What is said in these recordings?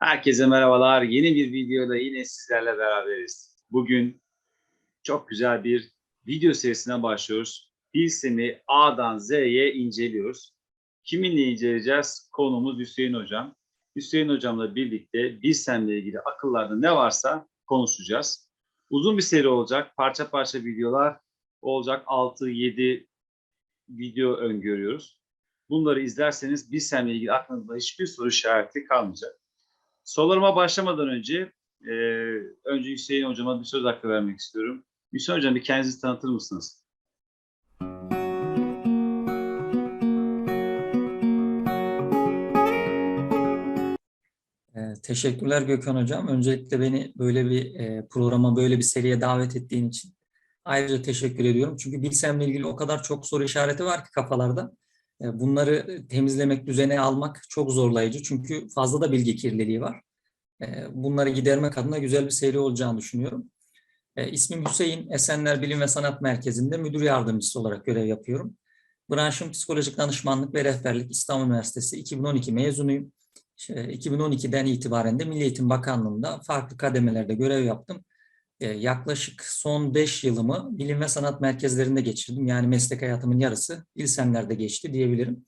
Herkese merhabalar. Yeni bir videoda yine sizlerle beraberiz. Bugün çok güzel bir video serisine başlıyoruz. Bilsem'i A'dan Z'ye inceliyoruz. Kiminle inceleyeceğiz? Konumuz Hüseyin Hocam. Hüseyin Hocamla birlikte Bilsem'le ilgili akıllarda ne varsa konuşacağız. Uzun bir seri olacak. Parça parça videolar olacak. 6-7 video öngörüyoruz. Bunları izlerseniz Bilsem'le ilgili aklınızda hiçbir soru işareti kalmayacak. Sorularıma başlamadan önce e, önce Hüseyin Hocama bir söz hakkı vermek istiyorum. Hüseyin Hocam bir kendinizi tanıtır mısınız? Ee, Teşekkürler Gökhan Hocam. Öncelikle beni böyle bir e, programa, böyle bir seriye davet ettiğin için ayrıca teşekkür ediyorum. Çünkü Bilsem'le ilgili o kadar çok soru işareti var ki kafalarda. E, Bunları temizlemek, düzene almak çok zorlayıcı. Çünkü fazla da bilgi kirliliği var. E, Bunları gidermek adına güzel bir seri olacağını düşünüyorum. E, İsmim Hüseyin, Esenler Bilim ve Sanat Merkezi'nde müdür yardımcısı olarak görev yapıyorum. Branşım psikolojik danışmanlık ve rehberlik İstanbul Üniversitesi 2012 mezunuyum. 2012'den itibaren de Milli Eğitim Bakanlığı'nda farklı kademelerde görev yaptım. Ee, Yaklaşık son 5 yılımı bilim ve sanat merkezlerinde geçirdim. Yani meslek hayatımın yarısı İlsemler'de geçti diyebilirim.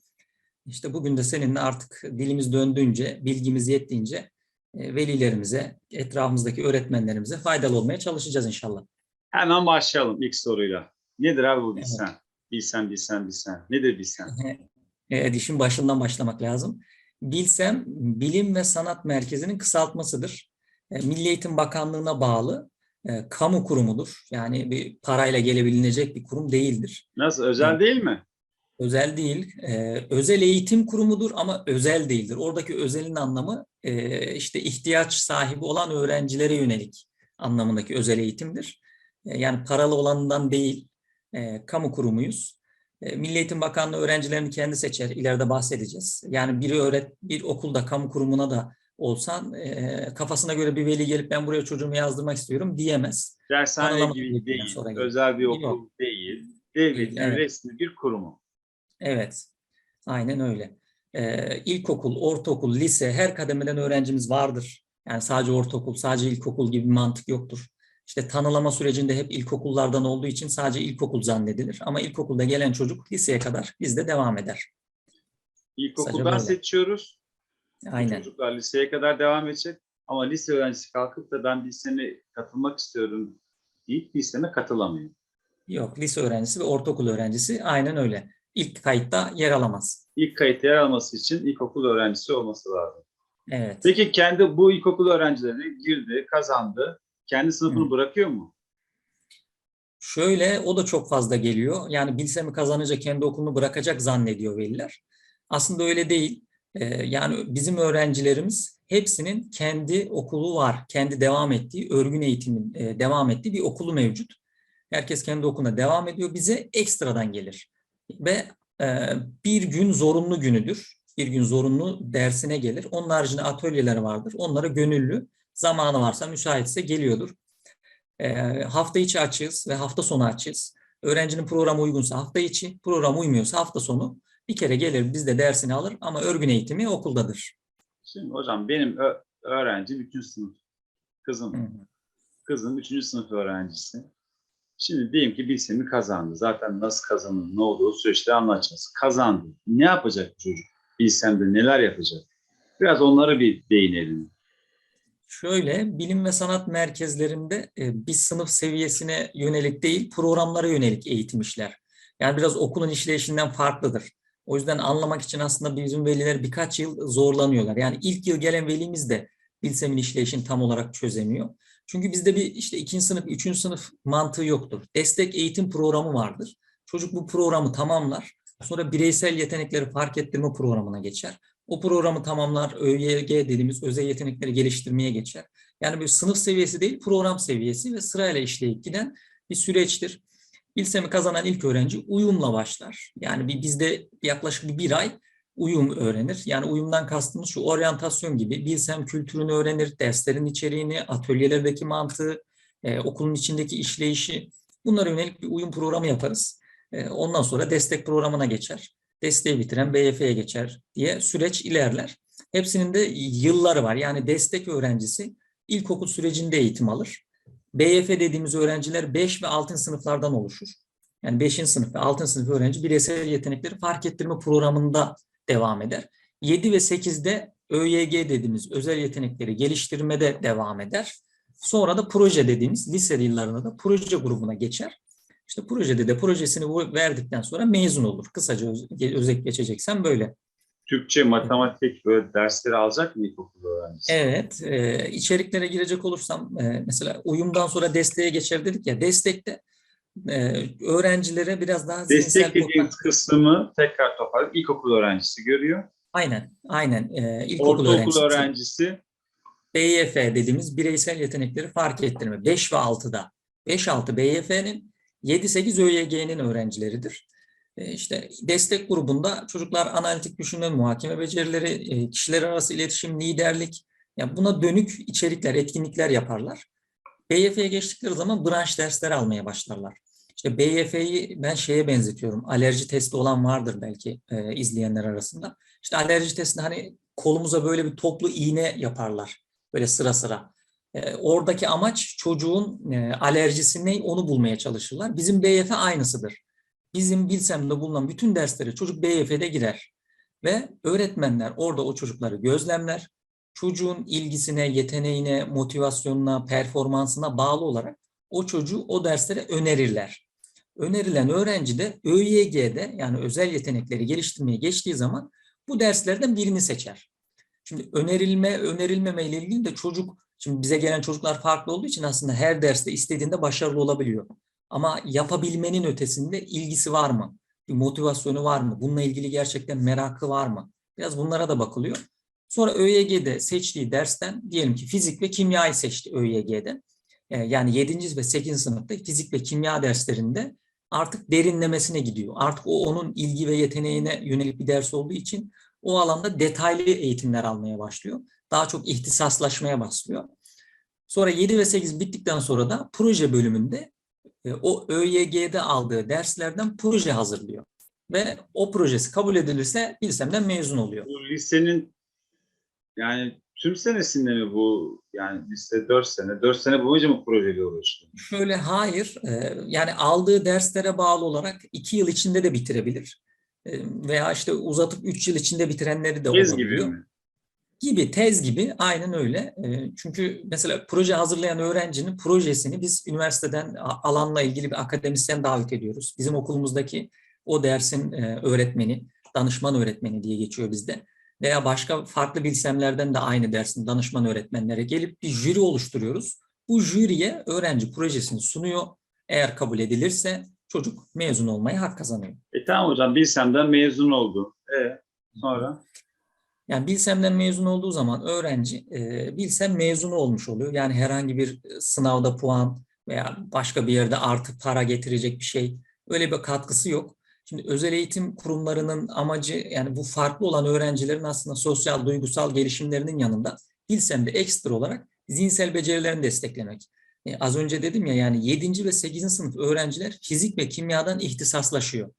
İşte bugün de seninle artık dilimiz döndüğünce, bilgimiz yettiğince velilerimize, etrafımızdaki öğretmenlerimize faydalı olmaya çalışacağız inşallah. Hemen başlayalım ilk soruyla. Nedir abi bu bilsen? Bilsen, bilsen, bilsen. Nedir bilsen? Evet, işin başından başlamak lazım. Bilsem, Bilim ve Sanat Merkezi'nin kısaltmasıdır. E, Milli Eğitim Bakanlığı'na bağlı e, kamu kurumudur. Yani bir parayla gelebilecek bir kurum değildir. Nasıl? Özel değil mi? Özel değil, e, özel eğitim kurumudur ama özel değildir. Oradaki özelin anlamı e, işte ihtiyaç sahibi olan öğrencilere yönelik anlamındaki özel eğitimdir. E, yani paralı olanından değil, e, kamu kurumuyuz. E, Milli Eğitim Bakanlığı öğrencilerini kendi seçer. İleride bahsedeceğiz. Yani bir öğret bir okulda kamu kurumuna da olsan e, kafasına göre bir veli gelip ben buraya çocuğumu yazdırmak istiyorum diyemez. Dershane gibi değil. Özel bir okul Yok. değil. Devletin evet. resmi bir kurumu. Evet, aynen öyle. Ee, ilkokul, ortaokul, lise her kademeden öğrencimiz vardır. Yani sadece ortaokul, sadece ilkokul gibi bir mantık yoktur. İşte tanılama sürecinde hep ilkokullardan olduğu için sadece ilkokul zannedilir. Ama ilkokulda gelen çocuk liseye kadar bizde devam eder. İlkokuldan seçiyoruz. Aynen. Çocuklar liseye kadar devam edecek. Ama lise öğrencisi kalkıp da ben bilseme katılmak istiyorum deyip bilseme katılamıyor. Yok, lise öğrencisi ve ortaokul öğrencisi aynen öyle. İlk kayıtta yer alamaz. İlk kayıt yer alması için ilkokul öğrencisi olması lazım. Evet. Peki kendi bu ilkokul öğrencileri girdi, kazandı. Kendi sınıfını Hı. bırakıyor mu? Şöyle o da çok fazla geliyor. Yani bilsemi kazanınca kendi okulunu bırakacak zannediyor veliler. Aslında öyle değil. Ee, yani bizim öğrencilerimiz hepsinin kendi okulu var. Kendi devam ettiği, örgün eğitimin e, devam ettiği bir okulu mevcut. Herkes kendi okuluna devam ediyor. Bize ekstradan gelir. Ve e, bir gün zorunlu günüdür. Bir gün zorunlu dersine gelir. Onun haricinde atölyeler vardır. Onlara gönüllü, zamanı varsa, müsaitse geliyordur. E, hafta içi açığız ve hafta sonu açığız. Öğrencinin programı uygunsa hafta içi, program uymuyorsa hafta sonu bir kere gelir bizde dersini alır ama örgün eğitimi okuldadır. Şimdi hocam benim öğrenci bütün sınıf. Kızım. Hı hı. Kızım 3. sınıf öğrencisi. Şimdi diyelim ki bilsemi kazandı. Zaten nasıl kazandı, ne olduğu süreçte anlatacağız. Kazandı. Ne yapacak bu çocuk? Bilsemde neler yapacak? Biraz onlara bir değinelim. Şöyle bilim ve sanat merkezlerinde e, bir sınıf seviyesine yönelik değil programlara yönelik eğitim işler. Yani biraz okulun işleyişinden farklıdır. O yüzden anlamak için aslında bizim veliler birkaç yıl zorlanıyorlar. Yani ilk yıl gelen velimiz de Bilsem'in işleyişini tam olarak çözemiyor. Çünkü bizde bir işte ikinci sınıf, üçüncü sınıf mantığı yoktur. Destek eğitim programı vardır. Çocuk bu programı tamamlar. Sonra bireysel yetenekleri fark ettirme programına geçer. O programı tamamlar, ÖYG dediğimiz özel yetenekleri geliştirmeye geçer. Yani bir sınıf seviyesi değil, program seviyesi ve sırayla işleyip giden bir süreçtir. Bilsemi kazanan ilk öğrenci uyumla başlar. Yani bir, bizde yaklaşık bir ay uyum öğrenir. Yani uyumdan kastımız şu oryantasyon gibi. Bilsem kültürünü öğrenir, derslerin içeriğini, atölyelerdeki mantığı, e, okulun içindeki işleyişi. Bunlara yönelik bir uyum programı yaparız. E, ondan sonra destek programına geçer. Desteği bitiren BYF'ye geçer diye süreç ilerler. Hepsinin de yılları var. Yani destek öğrencisi ilkokul sürecinde eğitim alır. BYF dediğimiz öğrenciler 5 ve 6. sınıflardan oluşur. Yani 5. sınıf ve 6. sınıf öğrenci bireysel yetenekleri fark ettirme programında devam eder. 7 ve 8'de ÖYG dediğimiz özel yetenekleri geliştirmede devam eder. Sonra da proje dediğimiz lise yıllarında da proje grubuna geçer. İşte projede de projesini verdikten sonra mezun olur. Kısaca öz, özet geçeceksem böyle. Türkçe, matematik böyle dersleri alacak mı ilkokul öğrencisi? Evet, e, içeriklere girecek olursam e, mesela uyumdan sonra desteğe geçer dedik ya. Destekte e, öğrencilere biraz daha Destek dediğimiz kısmı tekrar toparlayıp ilkokul öğrencisi görüyor. Aynen, aynen. E, ilkokul Ortaokul öğrencisi. öğrencisi BYF dediğimiz bireysel yetenekleri fark ettirme. 5 ve 6'da. 5-6 BYF'nin, 7-8 ÖYG'nin öğrencileridir. E, İşte destek grubunda çocuklar analitik düşünme, muhakeme becerileri, e, kişiler arası iletişim, liderlik, yani buna dönük içerikler, etkinlikler yaparlar. BYF'ye geçtikleri zaman branş dersleri almaya başlarlar. İşte BYF'yi ben şeye benzetiyorum. Alerji testi olan vardır belki e, izleyenler arasında. İşte alerji testinde hani kolumuza böyle bir toplu iğne yaparlar. Böyle sıra sıra. E, oradaki amaç çocuğun e, alerjisi ne onu bulmaya çalışırlar. Bizim BYF aynısıdır. Bizim Bilsem'de bulunan bütün derslere çocuk BYF'de girer. Ve öğretmenler orada o çocukları gözlemler. Çocuğun ilgisine, yeteneğine, motivasyonuna, performansına bağlı olarak o çocuğu o derslere önerirler. Önerilen öğrenci de ÖYG'de yani özel yetenekleri geliştirmeye geçtiği zaman bu derslerden birini seçer. Şimdi önerilme, önerilmeme ile ilgili de çocuk, şimdi bize gelen çocuklar farklı olduğu için aslında her derste istediğinde başarılı olabiliyor. Ama yapabilmenin ötesinde ilgisi var mı? Bir motivasyonu var mı? Bununla ilgili gerçekten merakı var mı? Biraz bunlara da bakılıyor. Sonra ÖYG'de seçtiği dersten diyelim ki fizik ve kimyayı seçti ÖYG'de. Ee, Yani 7. ve 8. sınıfta fizik ve kimya derslerinde artık derinlemesine gidiyor. Artık o onun ilgi ve yeteneğine yönelik bir ders olduğu için o alanda detaylı eğitimler almaya başlıyor. Daha çok ihtisaslaşmaya başlıyor. Sonra 7 ve 8 bittikten sonra da proje bölümünde e, o ÖYG'de aldığı derslerden proje hazırlıyor. Ve o projesi kabul edilirse Bilsem'den mezun oluyor. bu lisenin yani tüm senesinde mi bu yani lise 4 sene 4 sene boyunca mı projeyle uğraşıyor? Şöyle hayır, e, yani aldığı derslere bağlı olarak 2 yıl içinde de bitirebilir. E, Veya işte uzatıp 3 yıl içinde bitirenleri de Tez olabiliyor. gibi mi? gibi tez gibi aynen öyle. E, Çünkü mesela proje hazırlayan öğrencinin projesini biz üniversiteden alanla ilgili bir akademisyen davet ediyoruz. Bizim okulumuzdaki o dersin e, öğretmeni, danışman öğretmeni diye geçiyor bizde. Veya başka farklı bilsemlerden de aynı dersin danışman öğretmenlere gelip bir jüri oluşturuyoruz. Bu jüriye öğrenci projesini sunuyor. Eğer kabul edilirse çocuk mezun olmaya hak kazanıyor. E tamam hocam Bilsem'den mezun oldu. E sonra? Yani Bilsem'den mezun olduğu zaman öğrenci e, Bilsem mezunu olmuş oluyor. Yani herhangi bir e, sınavda puan veya başka bir yerde artı para getirecek bir şey öyle bir katkısı yok. Şimdi özel eğitim kurumlarının amacı yani bu farklı olan öğrencilerin aslında sosyal duygusal gelişimlerinin yanında Bilsem'de ekstra olarak zihinsel becerilerini desteklemek. E, az önce dedim ya yani 7. ve 8. sınıf öğrenciler fizik ve kimyadan ihtisaslaşıyor.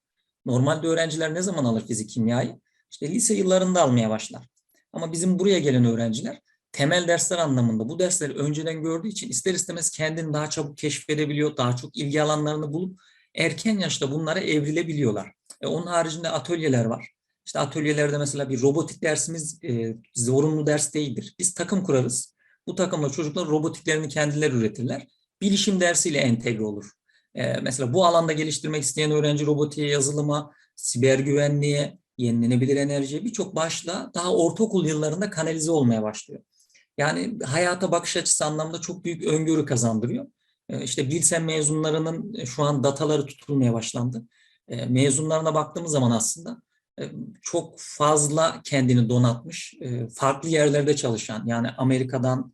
Normalde öğrenciler ne zaman alır fizik kimyayı? İşte lise yıllarında almaya başlar. Ama bizim buraya gelen öğrenciler temel dersler anlamında bu dersleri önceden gördüğü için ister istemez kendini daha çabuk keşfedebiliyor, daha çok ilgi alanlarını bulup erken yaşta bunlara evrilebiliyorlar. E, onun haricinde atölyeler var. İşte atölyelerde mesela bir robotik dersimiz e, zorunlu ders değildir. Biz takım kurarız. Bu takımla çocuklar robotiklerini kendileri üretirler. Bilişim dersiyle entegre olur. E, mesela bu alanda geliştirmek isteyen öğrenci robotiğe, yazılıma, siber güvenliğe, yenilenebilir enerjiye birçok başla daha ortaokul yıllarında kanalize olmaya başlıyor. Yani hayata bakış açısı anlamda çok büyük öngörü kazandırıyor. Ee, İşte Bilsen mezunlarının e, şu an dataları tutulmaya başlandı. Ee, Mezunlarına baktığımız zaman aslında e, çok fazla kendini donatmış, e, farklı yerlerde çalışan yani Amerika'dan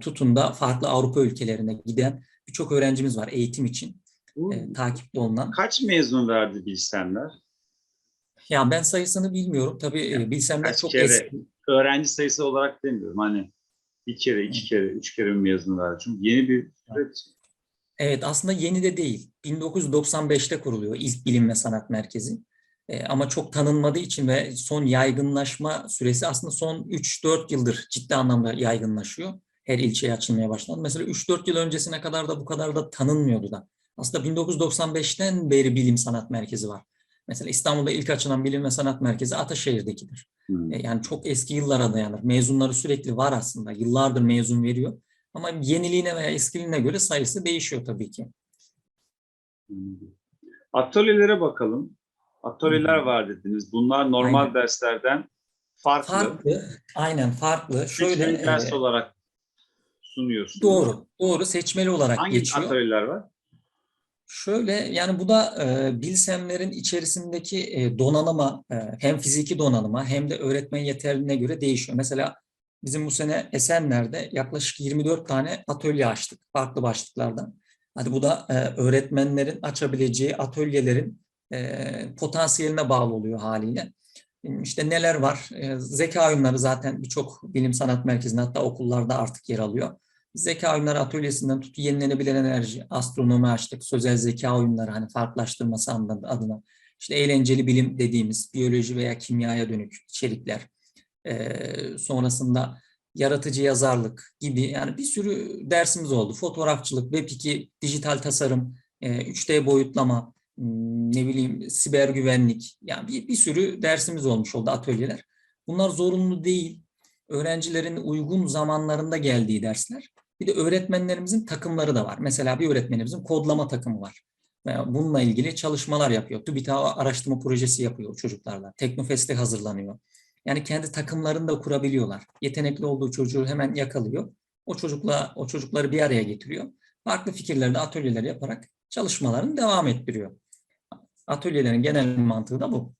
tutun da farklı Avrupa ülkelerine giden birçok öğrencimiz var eğitim için e, takipte olunan. kaç mezun verdi Bilsemler? Yani ben sayısını bilmiyorum. Tabii e, Bilsemler çok kere? eski. Öğrenci sayısı olarak demiyorum. Hani bir kere, iki kere, üç kere mi mezun verdi? Çünkü yeni bir süreç. Evet aslında yeni de değil. 1995'te kuruluyor ilk bilim ve sanat merkezi. E, ama çok tanınmadığı için ve son yaygınlaşma süresi aslında son 3-4 yıldır ciddi anlamda yaygınlaşıyor. Her ilçeye açılmaya başlandı. Mesela 3-4 yıl öncesine kadar da bu kadar da tanınmıyordu da. Aslında 1995'ten beri bilim sanat merkezi var. Mesela İstanbul'da ilk açılan bilim ve sanat merkezi Ataşehir'dekidir. Hmm. Yani çok eski yıllara dayanır. Mezunları sürekli var aslında. Yıllardır mezun veriyor. Ama yeniliğine veya eskiliğine göre sayısı değişiyor tabii ki. Atölyelere bakalım. Atölyeler var dediniz. Bunlar normal Aynen. derslerden farklı. Farklı, aynen farklı. Şöyle Seçmeli ders e, olarak sunuyorsunuz. doğru, doğru seçmeli olarak Hangi geçiyor. atölyeler var? Şöyle yani bu da e, bilsemlerin içerisindeki e, donanıma e, hem fiziki donanıma hem de öğretmen yeterliliğine göre değişiyor. Mesela bizim bu sene Esenler'de yaklaşık 24 tane atölye açtık farklı başlıklardan. Hadi bu da e, öğretmenlerin açabileceği atölyelerin e, potansiyeline bağlı oluyor haliyle. İşte neler var? E, zeka oyunları zaten birçok bilim sanat merkezinde hatta okullarda artık yer alıyor. Zeka oyunları atölyesinden tut yenilenebilen enerji, astronomi açtık, sözel zeka oyunları hani farklılaştırması adına. İşte eğlenceli bilim dediğimiz biyoloji veya kimyaya dönük içerikler. Sonrasında yaratıcı yazarlık gibi yani bir sürü dersimiz oldu. Fotoğrafçılık, Web2, dijital tasarım, e, 3D boyutlama, m, ne bileyim siber güvenlik. Yani bir, bir sürü dersimiz olmuş oldu atölyeler. Bunlar zorunlu değil. Öğrencilerin uygun zamanlarında geldiği dersler. Bir de öğretmenlerimizin takımları da var. Mesela bir öğretmenimizin kodlama takımı var. Bununla ilgili çalışmalar yapıyor. TÜBİTAK araştırma projesi yapıyor çocuklarla. Teknofest'e hazırlanıyor. Yani kendi takımlarını da kurabiliyorlar. Yetenekli olduğu çocuğu hemen yakalıyor. O çocukla o çocukları bir araya getiriyor. Farklı fikirlerde atölyeler yaparak çalışmalarını devam ettiriyor. Atölyelerin genel mantığı da bu.